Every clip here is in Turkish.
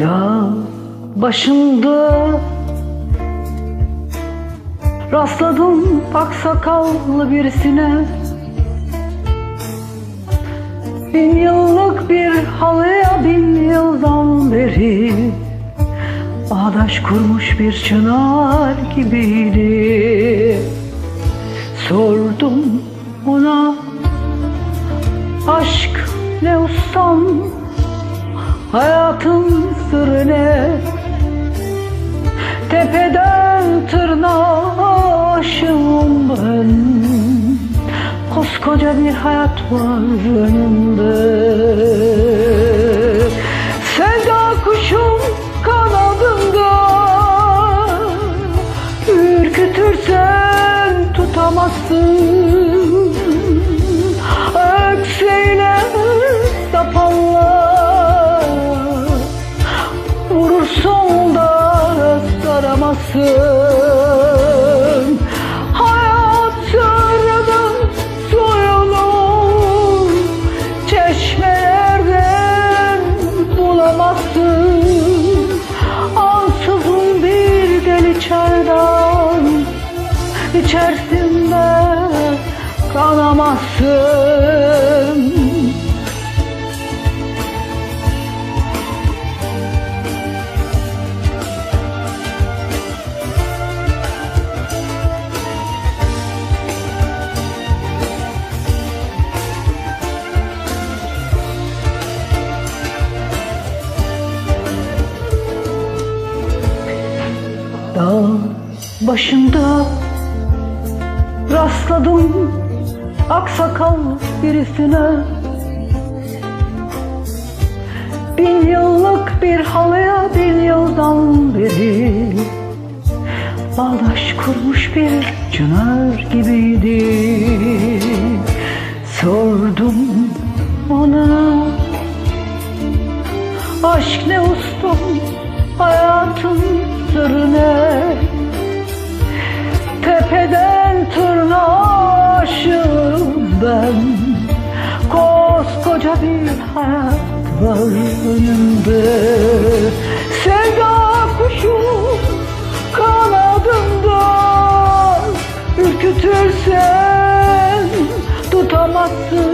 Dağ başında Rastladım aksakallı birisine. Bin yıllık bir halıya bin yıldan beri Bağdaş kurmuş bir çınar gibiydi. Sordum ona Aşk ne ustam? Hayatın sırrı ne Tepeden tırnağa aşığım ben. Koskoca bir hayat var önümde saramazsın Hayat sırrının suyunu Çeşmelerden bulamazsın. Ansızın bir deli çaydan içerisinde kanamazsın Dağ başında rastladım aksakal birisine. Bin yıllık bir halıya bin yıldan beri Bağdaş kurmuş bir çınar gibiydi. Sordum ona Aşk ne ustum hayatın Koskoca bir hayat var önümde. Sevda kuşu kanadımda Ürkütürsen tutamazsın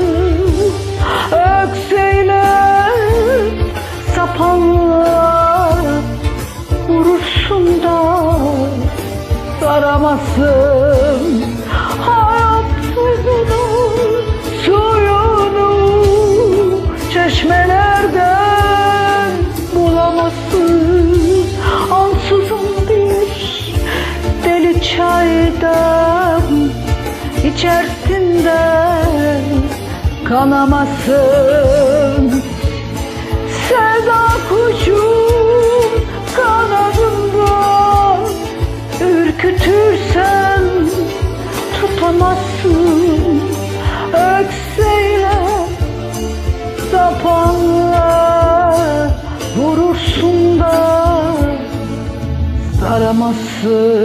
içerisinde kanamazsın. Sevda kuşum kanadında Ürkütürsen tutamazsın. Ökseyle sapanla Vurursun da saramazsın